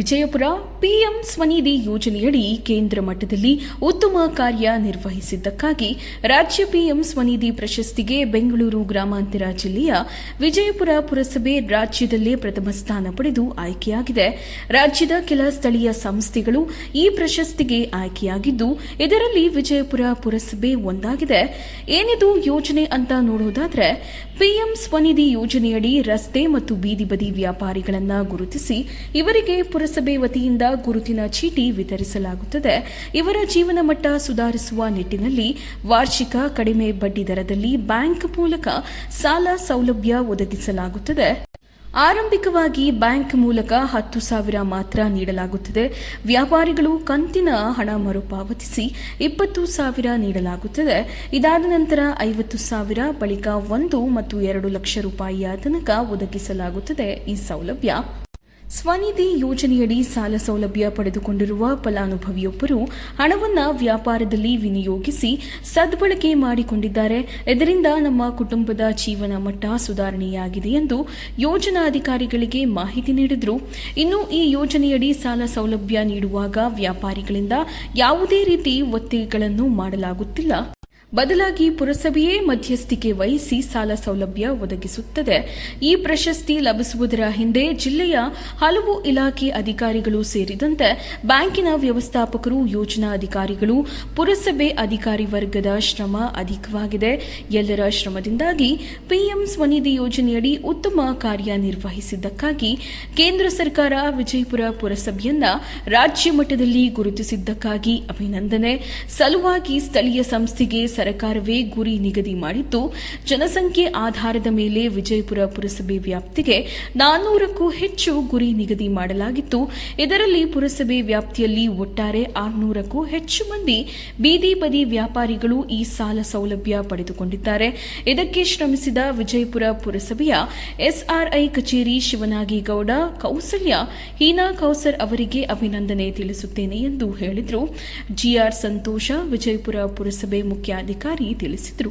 Vijayapura PM Svanidhi ಯೋಜನೆಯಡಿ ಕೇಂದ್ರ ಮಟ್ಟದಲ್ಲಿ ಉತ್ತಮ ಕಾರ್ಯ ನಿರ್ವಹಿಸಿದ್ದಕ್ಕಾಗಿ ರಾಜ್ಯ ಪಿಎಂ ಸ್ವನಿಧಿ ಪ್ರಶಸ್ತಿಗೆ ಬೆಂಗಳೂರು ಗ್ರಾಮಾಂತರ ಜಿಲ್ಲೆಯ ವಿಜಯಪುರ ಪುರಸಭೆ ರಾಜ್ಯದಲ್ಲೇ ಪ್ರಥಮ ಸ್ಥಾನ ಪಡೆದು ಆಯ್ಕೆಯಾಗಿದೆ. ರಾಜ್ಯದ ಕೆಲ ಸ್ಥಳೀಯ ಸಂಸ್ಥೆಗಳು ಈ ಪ್ರಶಸ್ತಿಗೆ ಆಯ್ಕೆಯಾಗಿದ್ದು, ಇದರಲ್ಲಿ ವಿಜಯಪುರ ಪುರಸಭೆ ಒಂದಾಗಿದೆ. ಏನಿದು ಯೋಜನೆ ಅಂತ ನೋಡೋದಾದ್ರೆ, ಪಿಎಂ ಸ್ವನಿಧಿ ಯೋಜನೆಯಡಿ ರಸ್ತೆ ಮತ್ತು ಬೀದಿ ಬದಿ ವ್ಯಾಪಾರಿಗಳನ್ನು ಗುರುತಿಸಿ, ಇವರಿಗೆ ವತಿಯಿಂದ ಗುರುತಿನ ಚೀಟಿ ವಿತರಿಸಲಾಗುತ್ತದೆ. ಇವರ ಜೀವನ ಮಟ್ಟ ಸುಧಾರಿಸುವ ನಿಟ್ಟಿನಲ್ಲಿ ವಾರ್ಷಿಕ ಕಡಿಮೆ ಬಡ್ಡಿ ದರದಲ್ಲಿ ಬ್ಯಾಂಕ್ ಮೂಲಕ ಸಾಲ ಸೌಲಭ್ಯ ಒದಗಿಸಲಾಗುತ್ತದೆ. ಆರಂಭಿಕವಾಗಿ ಬ್ಯಾಂಕ್ ಮೂಲಕ ಹತ್ತು ಸಾವಿರ ಮಾತ್ರ ನೀಡಲಾಗುತ್ತದೆ. ವ್ಯಾಪಾರಿಗಳು ಕಂತಿನ ಹಣ ಮರುಪಾವತಿಸಿ ಇಪ್ಪತ್ತು ಸಾವಿರ ನೀಡಲಾಗುತ್ತದೆ. ಇದಾದ ನಂತರ ಐವತ್ತು ಸಾವಿರ ಬಳಿಕ ಒಂದು ಮತ್ತು ಎರಡು ಲಕ್ಷ ರೂಪಾಯಿಯ ತನಕ ಒದಗಿಸಲಾಗುತ್ತದೆ ಈ ಸೌಲಭ್ಯ. ಸ್ವನಿಧಿ ಯೋಜನೆಯಡಿ ಸಾಲ ಸೌಲಭ್ಯ ಪಡೆದುಕೊಂಡಿರುವ ಫಲಾನುಭವಿಯೊಬ್ಬರು ಹಣವನ್ನು ವ್ಯಾಪಾರದಲ್ಲಿ ವಿನಿಯೋಗಿಸಿ ಸದ್ಬಳಕೆ ಮಾಡಿಕೊಂಡಿದ್ದಾರೆ. ಇದರಿಂದ ನಮ್ಮ ಕುಟುಂಬದ ಜೀವನ ಮಟ್ಟ ಸುಧಾರಣೆಯಾಗಿದೆ ಎಂದು ಯೋಜನಾಧಿಕಾರಿಗಳಿಗೆ ಮಾಹಿತಿ ನೀಡಿದರು. ಇನ್ನು ಈ ಯೋಜನೆಯಡಿ ಸಾಲ ಸೌಲಭ್ಯ ನೀಡುವಾಗ ವ್ಯಾಪಾರಿಗಳಿಂದ ಯಾವುದೇ ರೀತಿ ಒತ್ತಿಗೆಗಳನ್ನು ಮಾಡಲಾಗುತ್ತಿಲ್ಲ. ಬದಲಾಗಿ ಪುರಸಭೆಯೇ ಮಧ್ಯಸ್ಥಿಕೆ ವಹಿಸಿ ಸಾಲ ಸೌಲಭ್ಯ ಒದಗಿಸುತ್ತದೆ. ಈ ಪ್ರಶಸ್ತಿ ಲಭಿಸುವುದರ ಹಿಂದೆ ಜಿಲ್ಲೆಯ ಹಲವು ಇಲಾಖೆ ಅಧಿಕಾರಿಗಳು ಸೇರಿದಂತೆ ಬ್ಯಾಂಕಿನ ವ್ಯವಸ್ಥಾಪಕರು ಯೋಜನಾ ಅಧಿಕಾರಿಗಳು ಪುರಸಭೆ ಅಧಿಕಾರಿ ವರ್ಗದ ಶ್ರಮ ಅಧಿಕವಾಗಿದೆ. ಎಲ್ಲರ ಶ್ರಮದಿಂದಾಗಿ ಪಿಎಂ ಸ್ವನಿಧಿ ಯೋಜನೆಯಡಿ ಉತ್ತಮ ಕಾರ್ಯನಿರ್ವಹಿಸಿದ್ದಕ್ಕಾಗಿ ಕೇಂದ್ರ ಸರ್ಕಾರ ವಿಜಯಪುರ ಪುರಸಭೆಯನ್ನ ರಾಜ್ಯ ಮಟ್ಟದಲ್ಲಿ ಗುರುತಿಸಿದ್ದಕ್ಕಾಗಿ ಅಭಿನಂದನೆ. ಸಲುವಾಗಿ ಸ್ಥಳೀಯ ಸಂಸ್ಥೆಗೆ ಸರ್ಕಾರವೇ ಗುರಿ ನಿಗದಿ ಮಾಡಿದ್ದು, ಜನಸಂಖ್ಯೆ ಆಧಾರದ ಮೇಲೆ ವಿಜಯಪುರ ಪುರಸಭೆ ವ್ಯಾಪ್ತಿಗೆ ನಾನ್ನೂರಕ್ಕೂ ಹೆಚ್ಚು ಗುರಿ ನಿಗದಿ ಮಾಡಲಾಗಿತ್ತು. ಇದರಲ್ಲಿ ಪುರಸಭೆ ವ್ಯಾಪ್ತಿಯಲ್ಲಿ ಒಟ್ಟಾರೆ ಆರುನೂರಕ್ಕೂ ಹೆಚ್ಚು ಮಂದಿ ಬೀದಿ ಬದಿ ವ್ಯಾಪಾರಿಗಳು ಈ ಸಾಲ ಸೌಲಭ್ಯ ಪಡೆದುಕೊಂಡಿದ್ದಾರೆ. ಇದಕ್ಕೆ ಶ್ರಮಿಸಿದ ವಿಜಯಪುರ ಪುರಸಭೆಯ ಎಸ್ಆರ್ಐ ಕಚೇರಿ ಶಿವನಾಗಿಗೌಡ, ಕೌಸಲ್ಯ ಹೀನಾ ಕೌಸರ್ ಅವರಿಗೆ ಅಭಿನಂದನೆ ತಿಳಿಸುತ್ತೇನೆ ಎಂದು ಹೇಳಿದರು. ಜಿಆರ್ ಸಂತೋಷ, ವಿಜಯಪುರ ಪುರಸಭೆ ಮುಖ್ಯಾಧಿಕಾರಿ ತಿಳಿಸಿದರು.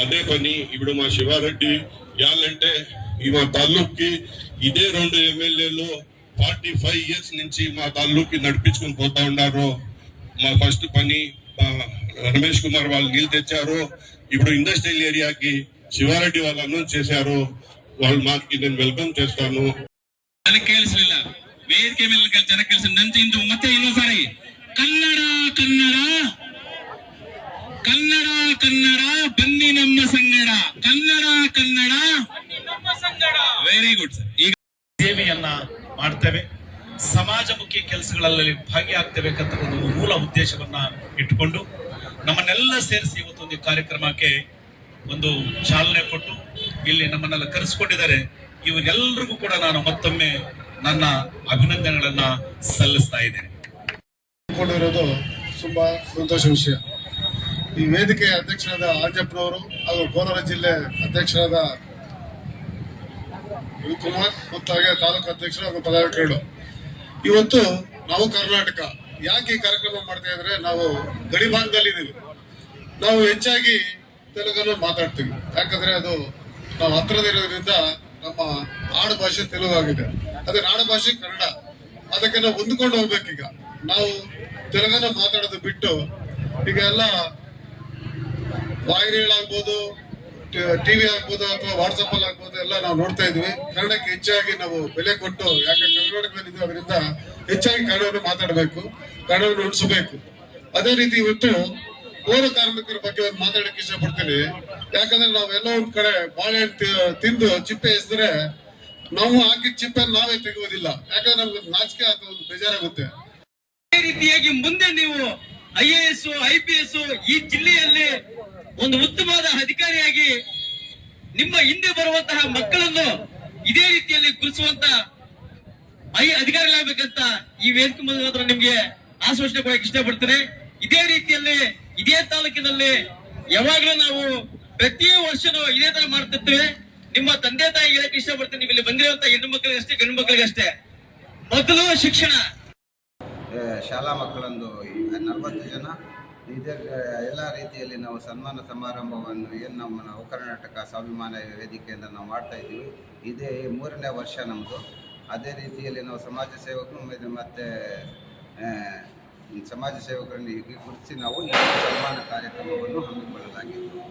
అదే పని ఇప్పుడు మా శివారెడ్డి యాలంటే ఈ మా తాలూక్కి ఇదే రెండు ఎమ్మెల్యేలు ఫార్టీ ఫైవ్ ఇయర్స్ నుంచి మా తాలూక్కి నడిపించుకుని పోతా ఉన్నారు మా ఫస్ట్ పని ఆ, రమేష్ కుమార్ వాళ్ళు నీళ్ళు తెచ్చారు ఇప్పుడు ఇండస్ట్రియల్ ఏరియాకి శివారెడ్డి వాళ్ళు అనౌన్స్ చేశారు వాళ్ళు మాకి నేను వెల్కమ్ చేస్తాను ನನಗೆ ಕೇಳಿಸ್ಲಿಲ್ಲ ವೇದಿಕೆ ಮೇಲೆ ಕೆಲ ಜನ ಕೇಳಿಸ್ ನಂಜು ಇಂದು ಮತ್ತೆ ಇನ್ನೊಂದು ಸಾರಿ ಕನ್ನಡ ಕನ್ನಡ ಕನ್ನಡ ಕನ್ನಡ ಬನ್ನಿ ನಮ್ಮ ಸಂಗಡ ಕನ್ನಡ ಕನ್ನಡ ನಮ್ಮ ಸಂಗಡ ವೆರಿ ಗುಡ್ ಸರ್ ಈಗ ಸೇವೆಯನ್ನ ಮಾಡ್ತೇವೆ. ಸಮಾಜಮುಖಿ ಕೆಲಸಗಳಲ್ಲಿ ಭಾಗಿಯಾಗ್ತೇಬೇಕಂತ ಒಂದು ಮೂಲ ಉದ್ದೇಶವನ್ನ ಇಟ್ಟುಕೊಂಡು ನಮ್ಮನ್ನೆಲ್ಲ ಸೇರಿಸಿ ಇವತ್ತೊಂದು ಒಂದು ಕಾರ್ಯಕ್ರಮಕ್ಕೆ ಒಂದು ಚಾಲನೆ ಕೊಟ್ಟು ಇಲ್ಲಿ ನಮ್ಮನ್ನೆಲ್ಲ ಕರೆಸಿಕೊಂಡಿದ್ದಾರೆ. ಇವರೆಲ್ಲರಿಗೂ ಕೂಡ ನಾನು ಮತ್ತೊಮ್ಮೆ ನನ್ನ ಅಭಿನಂದನೆಗಳನ್ನ ಸಲ್ಲಿಸ್ತಾ ಇದ್ದೇನೆ. ತುಂಬಾ ಸಂತೋಷ ವಿಷಯ. ಈ ವೇದಿಕೆಯ ಅಧ್ಯಕ್ಷರಾದ ಆಂಜಪ್ಪನವರು ಹಾಗೂ ಕೋಲಾರ ಜಿಲ್ಲೆ ಅಧ್ಯಕ್ಷರಾದ ರವಿಕುಮಾರ್ ಮತ್ತು ಹಾಗೆ ತಾಲೂಕು ಅಧ್ಯಕ್ಷರು ಹಾಗೂ ಪದಾಧಿಕಾರಿಗಳು. ಇವತ್ತು ನಾವು ಕರ್ನಾಟಕ, ಯಾಕೆ ಈ ಕಾರ್ಯಕ್ರಮ ಮಾಡ್ತಾ ಇದ್ರೆ ನಾವು ಗಡಿ ಭಾಗದಲ್ಲಿ ಇದೀವಿ. ನಾವು ಹೆಚ್ಚಾಗಿ ತೆಲುಗನ್ನು ಮಾತಾಡ್ತೀವಿ. ಯಾಕಂದ್ರೆ ಅದು ನಾವು ಹತ್ರದಿರೋದ್ರಿಂದ ನಮ್ಮ ಆಡು ಭಾಷೆ ತೆಲುಗು ಆಗಿದೆ. ಅದೇ ನಾಡು ಭಾಷೆ ಕನ್ನಡ. ಅದಕ್ಕೆ ನಾವು ಹೊಂದ್ಕೊಂಡು ಹೋಗ್ಬೇಕೀಗ. ನಾವು ತೆಲುಗನ್ನ ಮಾತಾಡೋದು ಬಿಟ್ಟು ಈಗ ಎಲ್ಲ ಟಿವಿ ಆಗ್ಬೋದು ಅಥವಾ ವಾಟ್ಸಪ್ ಅಲ್ಲಿ ಆಗ್ಬೋದು ಎಲ್ಲ ನಾವು ನೋಡ್ತಾ ಇದ್ವಿ. ಕನ್ನಡಕ್ಕೆ ಹೆಚ್ಚಾಗಿ ನಾವು ಬೆಲೆ ಕೊಟ್ಟು ಯಾಕಂದ್ರೆ ಕರ್ನಾಟಕದಲ್ಲಿದ್ದು ಅದರಿಂದ ಹೆಚ್ಚಾಗಿ ಕನ್ನಡವನ್ನು ಮಾತಾಡಬೇಕು, ಕನ್ನಡವನ್ನು ಉಳಿಸಬೇಕು. ಅದೇ ರೀತಿ ಇವತ್ತು ಪೌರ ಕಾರ್ಮಿಕರ ಬಗ್ಗೆ ಒಂದು ಮಾತಾಡಕ್ಕೆ ಇಷ್ಟಪಡ್ತೀನಿ. ಯಾಕಂದ್ರೆ ನಾವೆಲ್ಲ ಒಂದ್ ಕಡೆ ಬಾಳೆಹಣ್ಣು ತಿಂದು ಚಿಪ್ಪೆ ಎಸ್ದ್ರೆ ನಾವು ಹಾಕಿದ ಚಿಪ್ಪೆ ನಾವೇ ತೆಗೆಯೋದಿಲ್ಲ ಯಾಕಂದ್ರೆ ನಮ್ಗೆ ನಾಚಿಕೆ ಅಥವಾ ಒಂದು ಬೇಜಾರಾಗುತ್ತೆ. ಅದೇ ರೀತಿಯಾಗಿ ಮುಂದೆ ನೀವು I A S, I P S ಈ ಜಿಲ್ಲೆಯಲ್ಲಿ ಒಂದು ಉತ್ತಮವಾದ ಅಧಿಕಾರಿಯಾಗಿ ನಿಮ್ಮ ಹಿಂದೆ ಬರುವಂತಹ ಮಕ್ಕಳನ್ನು ಇದೇ ರೀತಿಯಲ್ಲಿ ಗುರುಸುವಂತ ಐ ಅಧಿಕಾರಿಗಳಾಗಬೇಕಂತ ಈ ವೇದಿಕೆ ಮುಖಾಂತರ ನಿಮ್ಗೆ ಆಶ್ವಾಸನೆ ಕೊಡಕ್ಕೆ ಇಷ್ಟಪಡ್ತೇನೆ. ಇದೇ ರೀತಿಯಲ್ಲಿ ಇದೇ ತಾಲೂಕಿನಲ್ಲಿ ಯಾವಾಗಲೂ ನಾವು ಪ್ರತಿ ವರ್ಷನೂ ಇದೇ ತರ ಮಾಡ್ತಿರ್ತೇವೆ. ನಿಮ್ಮ ತಂದೆ ತಾಯಿ ಹೇಳಕ್ಕೆ ಇಷ್ಟಪಡ್ತೇನೆ. ನೀವು ಇಲ್ಲಿ ಬಂದಿರುವಂತ ಹೆಣ್ಣು ಮಕ್ಕಳಿಗಷ್ಟೇ, ಗಂಡು ಮಕ್ಕಳಿಗಷ್ಟೇ. ಮೊದಲು ಶಿಕ್ಷಣ. ಶಾಲಾ ಮಕ್ಕಳೊಂದು ಇದೇ ಎಲ್ಲ ರೀತಿಯಲ್ಲಿ ನಾವು ಸನ್ಮಾನ ಸಮಾರಂಭವನ್ನು ಏನು ನಮ್ಮ, ನಾವು ಕರ್ನಾಟಕ ಸ್ವಾಭಿಮಾನ ವೇದಿಕೆಯಿಂದ ನಾವು ಮಾಡ್ತಾ ಇದ್ದೀವಿ. ಇದೇ ಮೂರನೇ ವರ್ಷ ನಮ್ಮದು ಅದೇ ರೀತಿಯಲ್ಲಿ ನಾವು ಸಮಾಜ ಸೇವಕರು ಮತ್ತು ಸಮಾಜ ಸೇವಕರನ್ನು ಗುರುತಿಸಿ ನಾವು ಈ ಸನ್ಮಾನ ಕಾರ್ಯಕ್ರಮವನ್ನು ಹಮ್ಮಿಕೊಳ್ಳಲಾಗಿದೆ